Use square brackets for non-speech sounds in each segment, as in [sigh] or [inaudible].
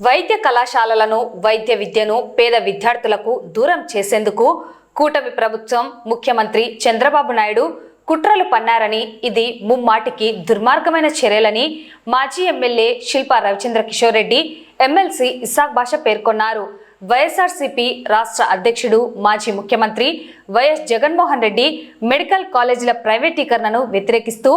వైద్య కళాశాలలను వైద్య విద్యను పేద విద్యార్థులకు దూరం చేసేందుకు కూటమి ప్రభుత్వం ముఖ్యమంత్రి చంద్రబాబు నాయుడు కుట్రలు పన్నారని ఇది ముమ్మాటికి దుర్మార్గమైన చర్యలని మాజీ ఎమ్మెల్యే శిల్పా రవిచంద్ర కిషోర్ రెడ్డి ఎమ్మెల్సీ ఇసాక్ భాష పేర్కొన్నారు. వైఎస్ఆర్సీపీ రాష్ట్ర అధ్యక్షుడు మాజీ ముఖ్యమంత్రి వైఎస్ జగన్మోహన్ రెడ్డి మెడికల్ కాలేజీల ప్రైవేటీకరణను వ్యతిరేకిస్తూ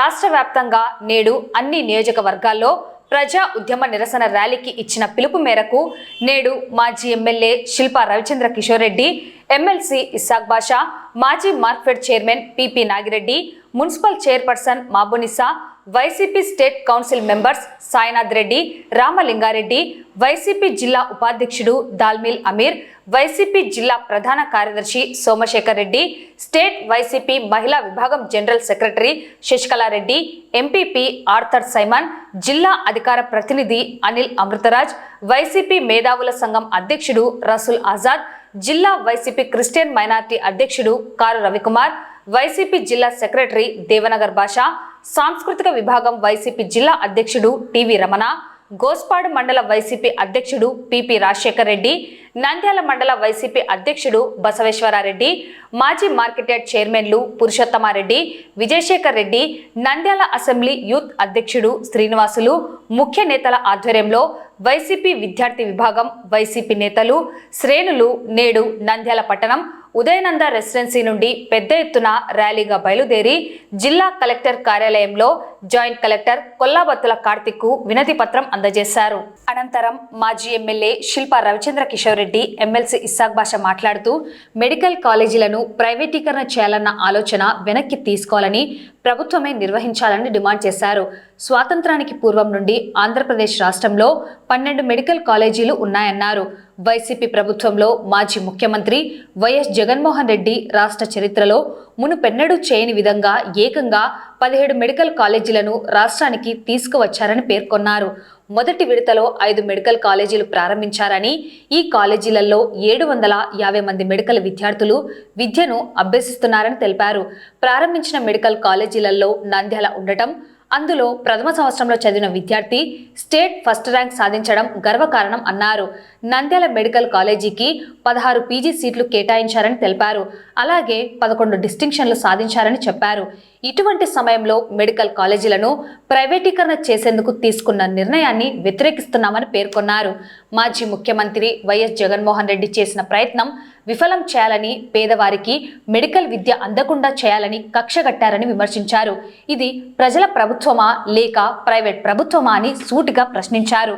రాష్ట్ర వ్యాప్తంగా నేడు అన్ని నియోజకవర్గాల్లో ప్రజా ఉద్యమ నిరసన ర్యాలీకి ఇచ్చిన పిలుపు మేరకు నేడు మాజీ ఎమ్మెల్యే శిల్పా రవిచంద్ర కిషోర్ రెడ్డి ఎమ్మెల్సీ ఇస్సాక్ బాషా మాజీ Markfed chairman PP Nagireddy municipal chairperson Mabunisa YCP state council members Sainath Reddy Ramalingareddy YCP జిల్లా ఉపాధ్యక్షుడు దాల్మిల్ అమీర్ వైసీపీ జిల్లా ప్రధాన కార్యదర్శి సోమశేఖర్ రెడ్డి స్టేట్ వైసీపీ మహిళా విభాగం general secretary Sasikalareddy MPP Arthur Simon జిల్లా అధికార ప్రతినిధి అనిల్ అమృతరాజ్ వైసీపీ మేధావుల సంఘం అధ్యక్షుడు రసూల్ ఆజాద్ జిల్లా వైసీపీ క్రిస్టియన్ మైనార్టీ అధ్యక్షుడు కారు రవికుమార్ వైసీపీ జిల్లా సెక్రటరీ దేవనగర్ భాషా సాంస్కృతిక విభాగం వైసీపీ జిల్లా అధ్యక్షుడు టివి రమణ గోస్పాడు మండల వైసీపీ అధ్యక్షుడు పిపి రాజశేఖర్ రెడ్డి నంద్యాల మండల వైసీపీ అధ్యక్షుడు బసవేశ్వరారెడ్డి మాజీ మార్కెట్యార్డ్ చైర్మన్లు పురుషోత్తమారెడ్డి విజయశేఖర్ రెడ్డి నంద్యాల అసెంబ్లీ యూత్ అధ్యక్షుడు శ్రీనివాసులు ముఖ్య నేతల ఆధ్వర్యంలో వైసీపీ విద్యార్థి విభాగం వైసీపీ నేతలు శ్రేణులు నేడు నంద్యాల పట్టణం ఉదయనంద రెసిడెన్సీ నుండి పెద్ద ఎత్తున ర్యాలీగా బయలుదేరి జిల్లా కలెక్టర్ కార్యాలయంలో జాయింట్ కలెక్టర్ కొల్లాబత్తుల కార్తిక్కు వినతి పత్రం అందజేశారు. అనంతరం మాజీ ఎమ్మెల్యే శిల్పా రవిచంద్ర కిషోర్ రెడ్డి ఎమ్మెల్సీ ఇస్సాక్ భాష మాట్లాడుతూ మెడికల్ కాలేజీలను ప్రైవేటీకరణ చేయాలన్న ఆలోచన వెనక్కి తీసుకోవాలని ప్రభుత్వమే నిర్వహించాలని డిమాండ్ చేశారు. స్వాతంత్రానికి పూర్వం నుండి ఆంధ్రప్రదేశ్ రాష్ట్రంలో పన్నెండు మెడికల్ కాలేజీలు ఉన్నాయన్నారు. వైసీపీ ప్రభుత్వంలో మాజీ ముఖ్యమంత్రి వైఎస్ జగన్మోహన్ రెడ్డి రాష్ట్ర చరిత్రలో మునుపెన్నడూ చేయని విధంగా ఏకంగా పదిహేడు మెడికల్ కాలేజీలను రాష్ట్రానికి తీసుకువచ్చారని పేర్కొన్నారు. మొదటి విడతలో ఐదు మెడికల్ కాలేజీలు ప్రారంభించారని ఈ కాలేజీలలో ఏడు వందల యాభై మంది మెడికల్ విద్యార్థులు విద్యను అభ్యసిస్తున్నారని తెలిపారు. ప్రారంభించిన మెడికల్ కాలేజీలలో నంద్యాల ఉండటం అందులో ప్రథమ సంవత్సరంలో చదివిన విద్యార్థి స్టేట్ ఫస్ట్ ర్యాంక్ సాధించడం గర్వకారణం అన్నారు. నంద్యాల మెడికల్ కాలేజీకి పదహారు పీజీ సీట్లు కేటాయించారని తెలిపారు. అలాగే పదకొండు డిస్టింక్షన్లు సాధించారని చెప్పారు. ఇటువంటి సమయంలో మెడికల్ కాలేజీలను ప్రైవేటీకరణ చేసేందుకు తీసుకున్న నిర్ణయాన్ని వ్యతిరేకిస్తున్నామని పేర్కొన్నారు. మాజీ ముఖ్యమంత్రి వైఎస్ జగన్మోహన్ రెడ్డి చేసిన ప్రయత్నం విఫలం చేయాలని పేదవారికి మెడికల్ విద్య అందకుండా చేయాలని కక్షగట్టారని విమర్శించారు. ఇది ప్రజల ప్రభుత్వమా లేక ప్రైవేట్ ప్రభుత్వమా అని సూటిగా ప్రశ్నించారు.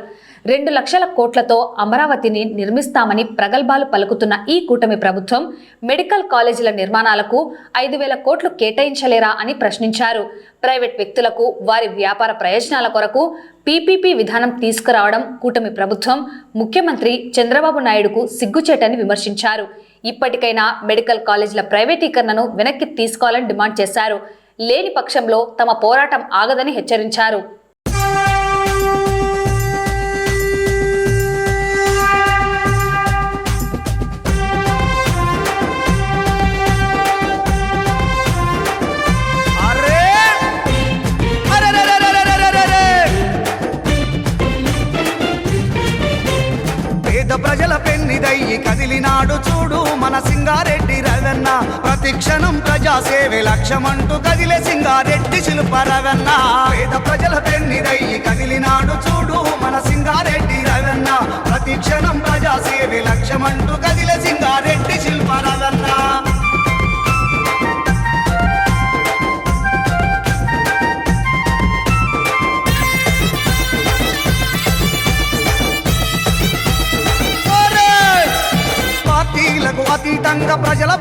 రెండు లక్షల కోట్లతో అమరావతిని నిర్మిస్తామని ప్రగల్భాలు పలుకుతున్న ఈ కూటమి ప్రభుత్వం మెడికల్ కాలేజీల నిర్మాణాలకు ఐదు వేల కోట్లు కేటాయించలేరా అని ప్రశ్నించారు. ప్రైవేట్ వ్యక్తులకు వారి వ్యాపార ప్రయోజనాల కొరకు పీపీపీ విధానం తీసుకురావడం కూటమి ప్రభుత్వం ముఖ్యమంత్రి చంద్రబాబు నాయుడుకు సిగ్గుచేటని విమర్శించారు. ఇప్పటికైనా మెడికల్ కాలేజీల ప్రైవేటీకరణను వెనక్కి తీసుకోవాలని డిమాండ్ చేశారు. లేని పక్షంలో తమ పోరాటం ఆగదని హెచ్చరించారు. లక్ష్యమంటూ కదిలే సింగారెడ్డి శిల్ప రవెన్న పేద ప్రజల పెన్నిదయ్యి కదిలినాడు చూడు మన సింగారెడ్డి రవెన్న. ప్రతి క్షణం ప్రజాసేవి లక్ష్యమంటూ కదిలి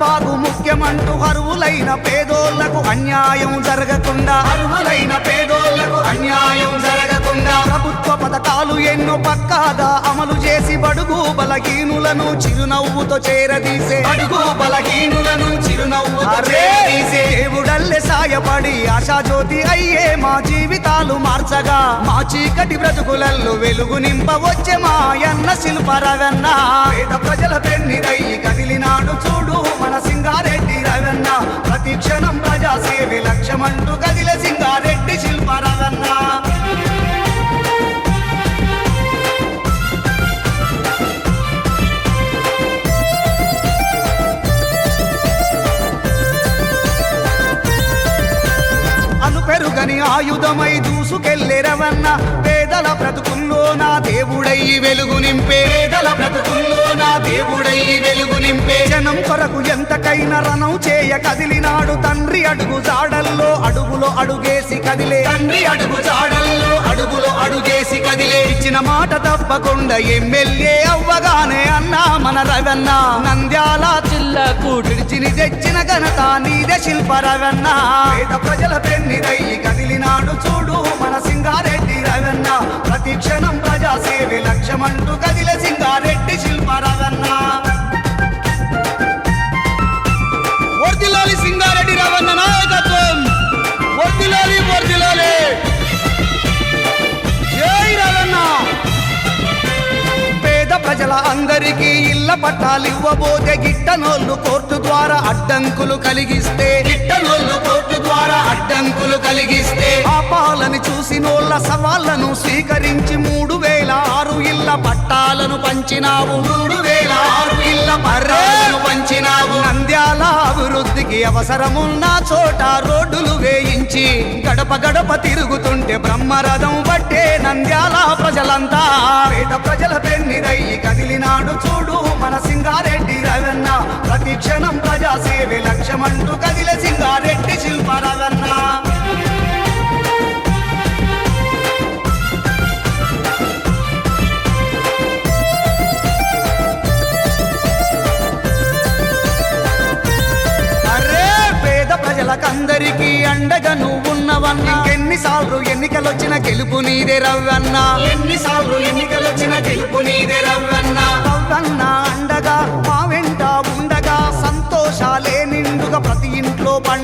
బాగు ముఖ్యమంటూ అరువులైన పేదోళ్ళకు అన్యాయం జరగకుండా. అర్హులైన పేదోళ్ళకు అన్యాయం జరగకుండా. ప్రభుత్వ పథకాలు ఎన్నో పక్కాగా అమలు చేసి బడుగు బలహీనులను చిరునవ్వుతో చేరదీసే. బడుగు బలహీనులను చిరునవ్వుతో చేరదీసే. దేవుడల్లే సాయపడి ఆశాజ్యోతి అయ్యే మా జీవితాలు మార్చగా. మా చీకటి బ్రతుకులల్లో వెలుగు నింపవచ్చే మాయన్న శిల్పరవన్న పేద ప్రజల పెన్నిదయ్యి కదిలినాడు చూడు మన సింగారెడ్డి రవన్న ప్రతి క్షణం ప్రజా సేవి లక్ష్యమంటూ గదిల సింగారెడ్డి శిల్ప రవన్న అను పెరుగని ఆయుధమై దూసుకెళ్ళే రవన్న పేదల బ్రతుకుల్లో నా దేవుడై వెలుగు నింపే. పేదల బ్రతుకుల్లో నా దేవుడై వెలుగు నింపే. జనం కొరకు ఎంతకైనా రణం చేయ కదిలినాడు తండ్రి అడుగు జాడల్లో అడుగులో అడుగేసి కదిలే. తండ్రి అడుగు జాడల్లో అడుగులో అడుగేసి కదిలే. ఇచ్చిన మాట తప్పకుండా ఎమ్మెల్యే అవ్వగానే అన్నా మన రవన్న. నంద్యాల జిల్లాకు విడిచిని తెచ్చిన ఘనత నీదే శిల్ప రవన్న. పేద ప్రజల పెన్నిదయ్యి కదిలినాడు చూడు మన సింగారెడ్డి రవన్న. ప్రతి క్షణం ప్రజా సేవే లక్ష్యమంటూ కదిల సింగారెడ్డి శిల్ప రవన్న వర్దిలాలి సింగారెడ్డి రావన్న నాయకత్వం. వర్దిలాలి వర్దిలాలి ప్రజల అందరికీ ఇళ్ళ పట్టాలు ఇవ్వబోతే గిట్టనోళ్ళు కోర్టు ద్వారా అడ్డంకులు కలిగిస్తే. గిట్టనోళ్ళు కోర్టు ద్వారా అడ్డంకులు కలిగిస్తే. ఆ పాలని చూసినోళ్ళ సవాళ్ళను స్వీకరించి మూడు వేల ఆరు ఇళ్ళ పట్టాలను పంచినావు. మూడు వేల ఆరు ఇళ్ళ పర్రాలను పంచినావు. నంద్యాల అభివృద్ధికి అవసరమున్న చోట రోడ్డులు వేయించి గడప గడప తిరుగుతుంటే బ్రహ్మరథం పట్టే నంద్యాల ప్రజలంతా. పేద ప్రజల మన సింగారెడ్డి రవన్న ప్రతి క్షణం ప్రజా సేవే లక్ష్యమంటూ కదిలే సింగారెడ్డి శిల్ప రవన్న అరే ప్రజలకందరికీ అండగా నువ్వున్నవన్న. ఎన్నిసార్లు ఎన్నికలొచ్చిన గెలుపు నీదే రవ్వన్న ఎన్నిసార్లు ఎన్నికలొచ్చిన గెలుపు నీదే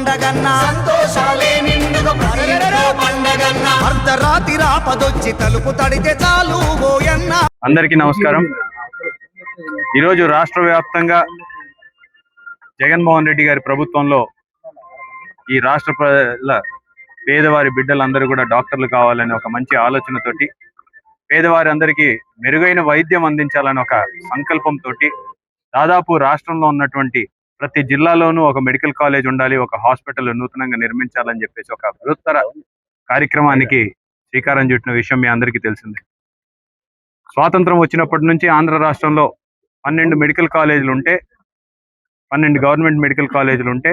పండగన్న. సంతోషాలే నిండుగా ప్రతి ఇంట్లో పండగన్న అర్ధరాత్రి రాపదొచ్చి తలుపు తడితే చాలు ఓయన్న అందరికీ నమస్కారం. ఈరోజు రాష్ట్ర వ్యాప్తంగా జగన్మోహన్ రెడ్డి గారి ప్రభుత్వంలో ఈ రాష్ట్ర ప్రజల పేదవారి బిడ్డలందరూ కూడా డాక్టర్లు కావాలని ఒక మంచి ఆలోచనతోటి పేదవారి అందరికీ మెరుగైన వైద్యం అందించాలని ఒక సంకల్పంతో దాదాపు రాష్ట్రంలో ఉన్నటువంటి ప్రతి జిల్లాలోనూ ఒక మెడికల్ కాలేజ్ ఉండాలి ఒక హాస్పిటల్ నూతనంగా నిర్మించాలని చెప్పేసి ఒక బృహత్తర కార్యక్రమానికి శ్రీకారం చుట్టిన విషయం మీ అందరికీ తెలిసిందే. స్వాతంత్రం వచ్చినప్పటి నుంచి ఆంధ్ర రాష్ట్రంలో పన్నెండు మెడికల్ కాలేజీలు ఉంటే పన్నెండు గవర్నమెంట్ మెడికల్ కాలేజీలు ఉంటే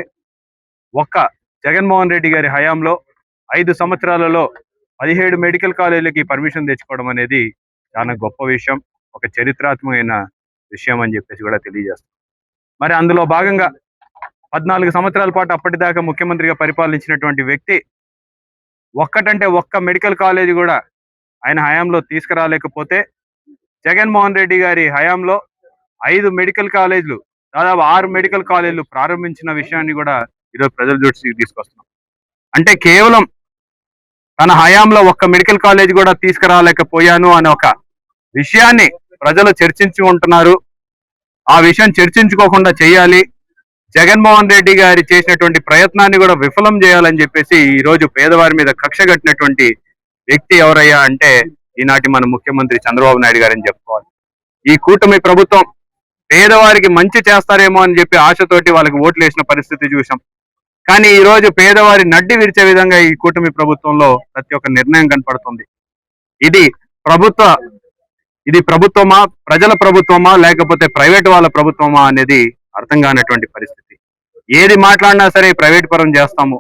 ఒక్క జగన్మోహన్ రెడ్డి గారి హయాంలో ఐదు సంవత్సరాలలో పదిహేడు మెడికల్ కాలేజీలకి పర్మిషన్ తెచ్చుకోవడం అనేది చాలా గొప్ప విషయం ఒక చరిత్రాత్మకమైన విషయం అని చెప్పేసి కూడా తెలియజేస్తాం మరి అందులో భాగంగా పద్నాలుగు సంవత్సరాల పాటు అప్పటిదాకా ముఖ్యమంత్రిగా పరిపాలించినటువంటి వ్యక్తి ఒక్కటంటే ఒక్క మెడికల్ కాలేజీ కూడా ఆయన హయాంలో తీసుకురాలేకపోతే జగన్మోహన్ రెడ్డి గారి హయాంలో ఐదు మెడికల్ కాలేజీలు దాదాపు ఆరు మెడికల్ కాలేజీలు ప్రారంభించిన విషయాన్ని కూడా ఈరోజు ప్రజల దృష్టికి తీసుకొస్తున్నాం. అంటే కేవలం తన హయాంలో ఒక్క మెడికల్ కాలేజ్ కూడా తీసుకురాలేకపోయాను అనే ఒక విషయాన్ని ప్రజలు చర్చించుకుంటున్నారు ఆ విషయం చర్చించుకోకుండా చేయాలి. జగన్మోహన్ రెడ్డి గారి చేసినటువంటి ప్రయత్నాన్ని కూడా విఫలం చేయాలని చెప్పేసి ఈ రోజు పేదవారి మీద కక్ష కట్టినటువంటి వ్యక్తి ఎవరయ్యా అంటే ఈనాటి మన ముఖ్యమంత్రి చంద్రబాబు నాయుడు గారని చెప్పుకోవాలి. ఈ కూటమి ప్రభుత్వం పేదవారికి మంచి చేస్తారేమో అని చెప్పి ఆశతోటి వాళ్ళకి ఓట్లు వేసిన పరిస్థితి చూసాం కానీ ఈ రోజు పేదవారి నడ్డి విరిచే విధంగా ఈ కూటమి ప్రభుత్వంలో ప్రతి ఒక్క నిర్ణయం కనపడుతుంది. ఇది ప్రభుత్వ ఇది ప్రభుత్వమా ప్రజల ప్రభుత్వమా లేకపోతే ప్రైవేట్ వాళ్ళ ప్రభుత్వమా అనేది అర్థం కానటువంటి పరిస్థితి. ఏది మాట్లాడినా సరే ప్రైవేట్ పరం చేస్తాము.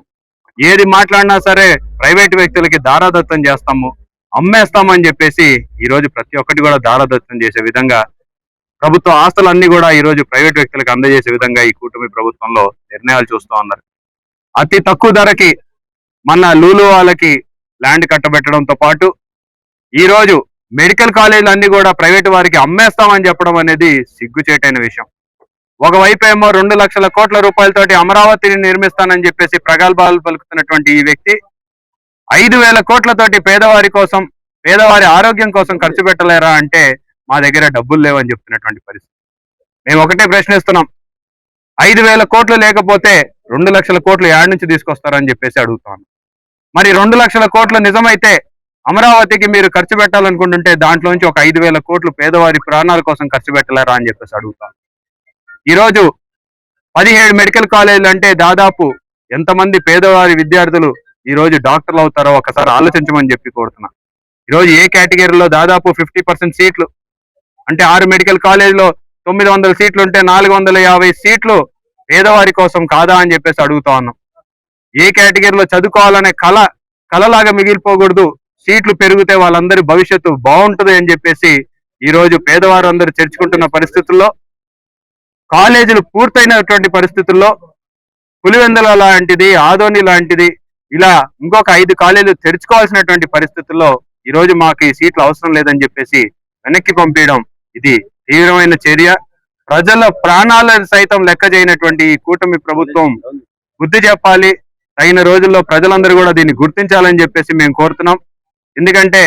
ఏది మాట్లాడినా సరే ప్రైవేట్ వ్యక్తులకి దారాదత్తం చేస్తాము. అమ్మేస్తామని చెప్పేసి ఈ రోజు ప్రతి ఒక్కటి కూడా దారాదత్తం చేసే విధంగా ప్రభుత్వ ఆస్తులన్నీ కూడా ఈ రోజు ప్రైవేట్ వ్యక్తులకు అందజేసే విధంగా ఈ కూటమి ప్రభుత్వంలో నిర్ణయాలు చూస్తూ ఉన్నారు. అతి తక్కువ ధరకి మన లూలు వాళ్ళకి ల్యాండ్ కట్టబెట్టడంతో పాటు ఈ రోజు మెడికల్ కాలేజీలు అన్ని కూడా ప్రైవేట్ వారికి అమ్మేస్తామని చెప్పడం అనేది సిగ్గుచేటైన విషయం. ఒకవైపు ఏమో రెండు లక్షల కోట్ల రూపాయలతోటి అమరావతిని నిర్మిస్తానని చెప్పేసి ప్రగల్భాలు పలుకుతున్నటువంటి ఈ వ్యక్తి ఐదు వేల కోట్లతోటి పేదవారి కోసం పేదవారి ఆరోగ్యం కోసం ఖర్చు పెట్టలేరా అంటే మా దగ్గర డబ్బులు లేవని చెప్తున్నటువంటి పరిస్థితి. మేము ఒకటే ప్రశ్నిస్తున్నాం. ఐదు వేల కోట్లు లేకపోతే రెండు లక్షల కోట్లు యాడ్ నుంచి తీసుకొస్తారని చెప్పేసి అడుగుతాను మరి రెండు లక్షల కోట్లు నిజమైతే అమరావతికి మీరు ఖర్చు పెట్టాలనుకుంటుంటే దాంట్లోంచి ఒక ఐదు వేల కోట్లు పేదవారి ప్రాణాల కోసం ఖర్చు పెట్టలేరా అని చెప్పేసి అడుగుతాను ఈరోజు పదిహేడు మెడికల్ కాలేజీలు అంటే దాదాపు ఎంతమంది పేదవారి విద్యార్థులు ఈ రోజు డాక్టర్లు అవుతారో ఒకసారి ఆలోచించమని చెప్పి కోరుతున్నా. ఈరోజు ఏ కేటగిరీలో దాదాపు ఫిఫ్టీ పర్సెంట్ సీట్లు అంటే ఆరు మెడికల్ కాలేజీలో తొమ్మిది వందల సీట్లు ఉంటే నాలుగు వందల యాభై సీట్లు పేదవారి కోసం కాదా అని చెప్పేసి అడుగుతా ఉన్నాం. ఏ కేటగిరీలో చదువుకోవాలనే కళ కళలాగా మిగిలిపోకూడదు. సీట్లు పెరిగితే వాళ్ళందరి భవిష్యత్తు బాగుంటుంది అని చెప్పేసి ఈ రోజు పేదవారు అందరూ చేర్చుకుంటున్న పరిస్థితుల్లో కాలేజీలు పూర్తయినటువంటి పరిస్థితుల్లో పులివెందుల లాంటిది ఆదోని లాంటిది ఇలా ఇంకొక ఐదు కాలేజీలు తెరుచుకోవాల్సినటువంటి పరిస్థితుల్లో ఈ రోజు మాకు ఈ సీట్లు అవసరం లేదని చెప్పేసి వెనక్కి పంపించడం ఇది తీవ్రమైన చర్య. ప్రజల ప్రాణాలను సైతం లెక్క చేయనటువంటి ఈ కూటమి ప్రభుత్వం బుద్ధి చెప్పాలి. తగిన రోజుల్లో ప్రజలందరూ కూడా దీన్ని గుర్తించాలని చెప్పేసి మేము కోరుతున్నాం. ఎందుకంటే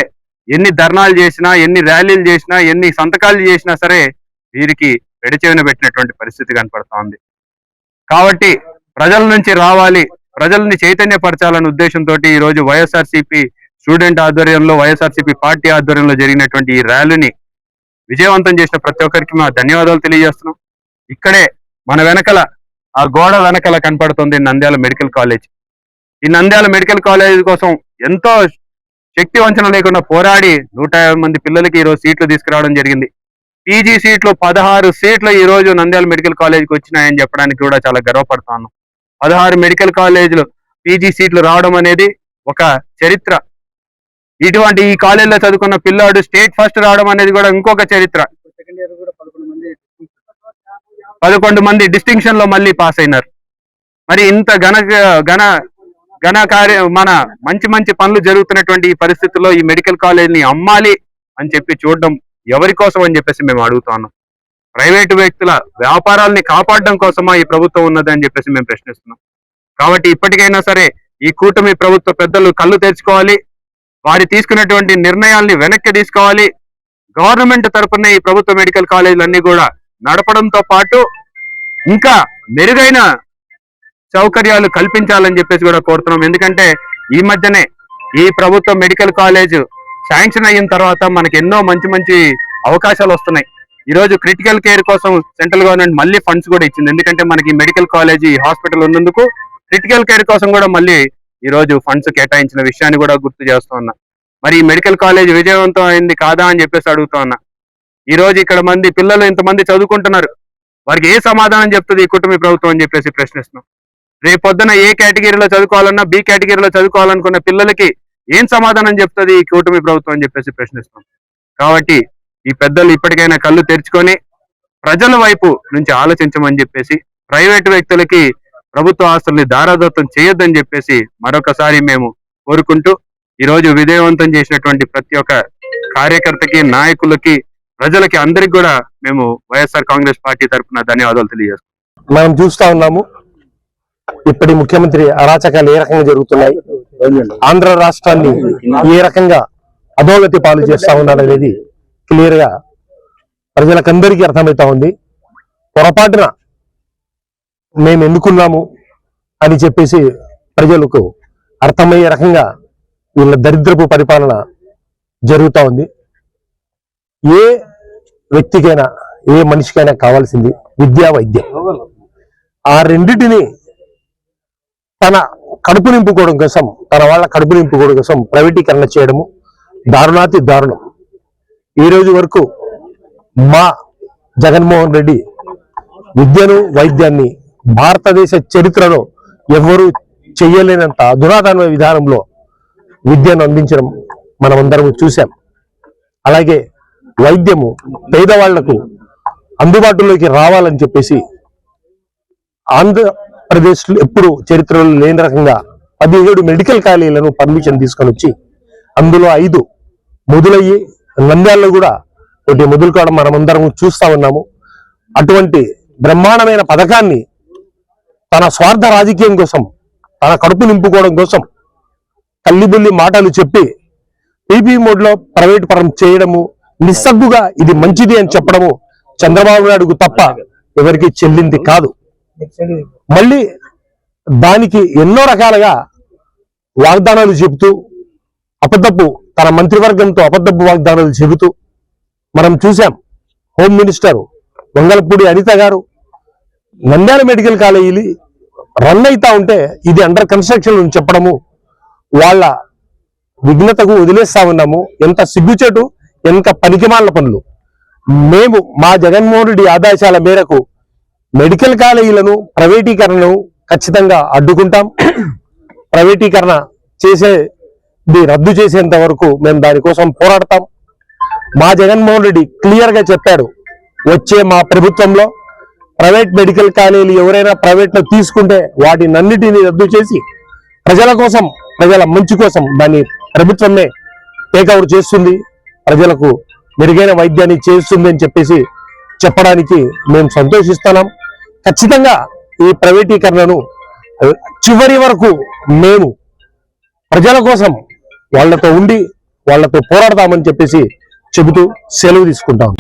ఎన్ని ధర్నాలు చేసినా ఎన్ని ర్యాలీలు చేసినా ఎన్ని సంతకాలు చేసినా సరే వీరికి పెడచెవిన పెట్టినటువంటి పరిస్థితి కనపడుతోంది కాబట్టి ప్రజల నుంచి రావాలి ప్రజల్ని చైతన్యపరచాలనే ఉద్దేశంతో ఈ రోజు వైఎస్ఆర్సీపీ స్టూడెంట్ ఆధ్వర్యంలో వైఎస్ఆర్సీపీ పార్టీ ఆధ్వర్యంలో జరిగినటువంటి ఈ ర్యాలీని విజయవంతం చేసిన ప్రతి ఒక్కరికి మా ధన్యవాదాలు తెలియజేస్తున్నాం. ఇక్కడే మన వెనకల ఆ గోడ వెనకల కనపడుతుంది నంద్యాల మెడికల్ కాలేజ్. ఈ నంద్యాల మెడికల్ కాలేజ్ కోసం ఎంతో శక్తి వంచన లేకుండా పోరాడి నూట యాభై మంది పిల్లలకి ఈరోజు సీట్లు తీసుకురావడం జరిగింది. పీజీ సీట్లు పదహారు సీట్లు ఈరోజు నంద్యాల మెడికల్ కాలేజ్కి వచ్చినాయని చెప్పడానికి కూడా చాలా గర్వపడుతున్నాను పదహారు మెడికల్ కాలేజీలు పీజీ సీట్లు రావడం అనేది ఒక చరిత్ర. ఇటువంటి ఈ కాలేజీలో చదువుకున్న పిల్లాడు స్టేట్ ఫస్ట్ రావడం అనేది కూడా ఇంకొక చరిత్ర. పదకొండు మంది డిస్టింక్షన్లో మళ్ళీ పాస్ అయినారు. మరి ఇంత ఘన ఘన ఘన కార్య మన మంచి మంచి పనులు జరుగుతున్నటువంటి ఈ పరిస్థితుల్లో ఈ మెడికల్ కాలేజీని అమ్మాలి అని చెప్పి చూడడం ఎవరి కోసం అని చెప్పేసి మేము అడుగుతున్నాం ప్రైవేటు వ్యక్తుల వ్యాపారాల్ని కాపాడడం కోసమా ఈ ప్రభుత్వం ఉన్నది అని చెప్పేసి మేము ప్రశ్నిస్తున్నాం. కాబట్టి ఇప్పటికైనా సరే ఈ కూటమి ప్రభుత్వ పెద్దలు కళ్ళు తెరుచుకోవాలి. వారి తీసుకున్నటువంటి నిర్ణయాల్ని వెనక్కి తీసుకోవాలి. గవర్నమెంట్ తరఫున ఈ ప్రభుత్వ మెడికల్ కాలేజీలన్నీ కూడా నడపడంతో పాటు ఇంకా మెరుగైన సౌకర్యాలు కల్పించాలని చెప్పేసి కూడా కోరుతున్నాం. ఎందుకంటే ఈ మధ్యనే ఈ ప్రభుత్వ మెడికల్ కాలేజ్ శాంక్షన్ అయిన తర్వాత మనకి ఎన్నో మంచి మంచి అవకాశాలు వస్తున్నాయి. ఈ రోజు క్రిటికల్ కేర్ కోసం సెంట్రల్ గవర్నమెంట్ మళ్ళీ ఫండ్స్ కూడా ఇచ్చింది. ఎందుకంటే మనకి మెడికల్ కాలేజీ హాస్పిటల్ ఉన్నందుకు క్రిటికల్ కేర్ కోసం కూడా మళ్ళీ ఈ రోజు ఫండ్స్ కేటాయించిన విషయాన్ని కూడా గుర్తు చేస్తూ ఉన్నా. మరి ఈ మెడికల్ కాలేజ్ విజయవంతం అయింది కాదా అని చెప్పేసి అడుగుతా ఉన్నా. ఈ రోజు ఇక్కడ మంది పిల్లలు ఇంతమంది చదువుకుంటున్నారు. వారికి ఏ సమాధానం చెప్తుంది ఈ కుటుంబ ప్రభుత్వం అని చెప్పేసి ప్రశ్నిస్తున్నాం. రేపు పొద్దున ఏ కేటగిరీలో చదువుకోవాలన్నా బి కేటగిరీలో చదువుకోవాలనుకున్న పిల్లలకి ఏం సమాధానం చెప్తుంది ఈ కూటమి ప్రభుత్వం అని చెప్పేసి ప్రశ్నిస్తాం. కాబట్టి ఈ పెద్దలు ఇప్పటికైనా కళ్ళు తెరుచుకొని ప్రజల వైపు నుంచి ఆలోచించమని చెప్పేసి ప్రైవేటు వ్యక్తులకి ప్రభుత్వ ఆస్తుల్ని దారాదత్తం చేయొద్దని చెప్పేసి మరొకసారి మేము కోరుకుంటూ ఈరోజు విజయవంతం చేసినటువంటి ప్రతి ఒక్క కార్యకర్తకి నాయకులకి ప్రజలకి అందరికి కూడా మేము వైఎస్ఆర్ కాంగ్రెస్ పార్టీ తరఫున ధన్యవాదాలు తెలియజేస్తాం మనం చూస్తా ఉన్నాము. ఇప్పటి ముఖ్యమంత్రి అరాచకాలు ఏ రకంగా జరుగుతున్నాయి? ఆంధ్ర రాష్ట్రాన్ని ఏ రకంగా అధోగతి పాలు చేస్తా ఉన్నాడు అనేది క్లియర్గా ప్రజలకందరికీ అర్థమవుతా ఉంది. పొరపాటున మేము ఎన్నుకున్నాము అని చెప్పేసి ప్రజలకు అర్థమయ్యే రకంగా వీళ్ళ దరిద్రపు పరిపాలన జరుగుతా ఉంది. ఏ వ్యక్తికైనా ఏ మనిషికైనా కావాల్సింది విద్యా వైద్యం. ఆ రెండిటిని తన కడుపు నింపుకోవడం కోసం తన వాళ్ళ కడుపు నింపుకోవడం కోసం ప్రైవేటీకరణ చేయడము దారుణాతి దారుణం. ఈ రోజు వరకు మా జగన్మోహన్ రెడ్డి విద్యను వైద్యాన్ని భారతదేశ చరిత్రలో ఎవ్వరూ చెయ్యలేనంత అధునాతన విధానంలో విద్యను అందించడం మనమందరము చూశాం. అలాగే వైద్యము పేదవాళ్ళకు అందుబాటులోకి రావాలని చెప్పేసి ఆంధ్ర ఆంధ్రప్రదేశ్ ఎప్పుడు చరిత్రలో లేని రకంగా పదిహేడు మెడికల్ కాలేజీలను పర్మిషన్ తీసుకొని వచ్చి అందులో ఐదు మొదలయ్యి నంద్యాలలో కూడా ఒకటి మొదలు కావడం మనమందరం చూస్తా ఉన్నాము. అటువంటి బ్రహ్మాండమైన పథకాన్ని తన స్వార్థ రాజకీయం కోసం తన కడుపు నింపుకోవడం కోసం తల్లిబుల్లి మాటలు చెప్పి పీపీ మోడ్లో ప్రైవేట్ పరం చేయడము నిస్సగ్గుగా ఇది మంచిది అని చెప్పడము చంద్రబాబు నాయుడుకు తప్ప ఎవరికి చెల్లింది కాదు. మళ్ళీ దానికి ఎన్నో రకాలుగా వాగ్దానాలు చెబుతూ అబద్ధపు తన మంత్రివర్గంతో అబద్ధపు వాగ్దానాలు చెబుతూ మనం చూసాం హోమ్ మినిస్టర్ వంగలపూడి అనిత గారు నంద్యాల మెడికల్ కాలేజీ రన్ అయితా ఉంటే ఇది అండర్ కన్స్ట్రక్షన్ అని చెప్పడము వాళ్ళ విఘ్నతకు వదిలేస్తా ఉన్నాము. ఎంత సిగ్గుచేటు ఎంత పనికిమాల పనులు. మేము మా జగన్మోహన్ రెడ్డి ఆదేశాల మేరకు మెడికల్ కాలేజీలను ప్రైవేటీకరణను ఖచ్చితంగా అడ్డుకుంటాం. [coughs] ప్రైవేటీకరణ చేసేది రద్దు చేసేంత వరకు మేము దానికోసం పోరాడతాం. మా జగన్మోహన్ రెడ్డి క్లియర్గా చెప్పాడు వచ్చే మా ప్రభుత్వంలో ప్రైవేట్ మెడికల్ కాలేజీలు ఎవరైనా ప్రైవేట్లో తీసుకుంటే వాటినన్నిటిని రద్దు చేసి ప్రజల కోసం ప్రజల మంచి కోసం దాన్ని ప్రభుత్వమే టేక్అవుట్ చేస్తుంది. ప్రజలకు మెరుగైన వైద్యాన్ని చేస్తుంది అని చెప్పేసి చెప్పడానికి మేము సంతోషిస్తున్నాం. ఖచ్చితంగా ఈ ప్రైవేటీకరణను చివరి వరకు మేము ప్రజల కోసం వాళ్ళతో ఉండి వాళ్ళతో పోరాడతామని చెప్పేసి చెబుతూ సెలవు తీసుకుంటాం.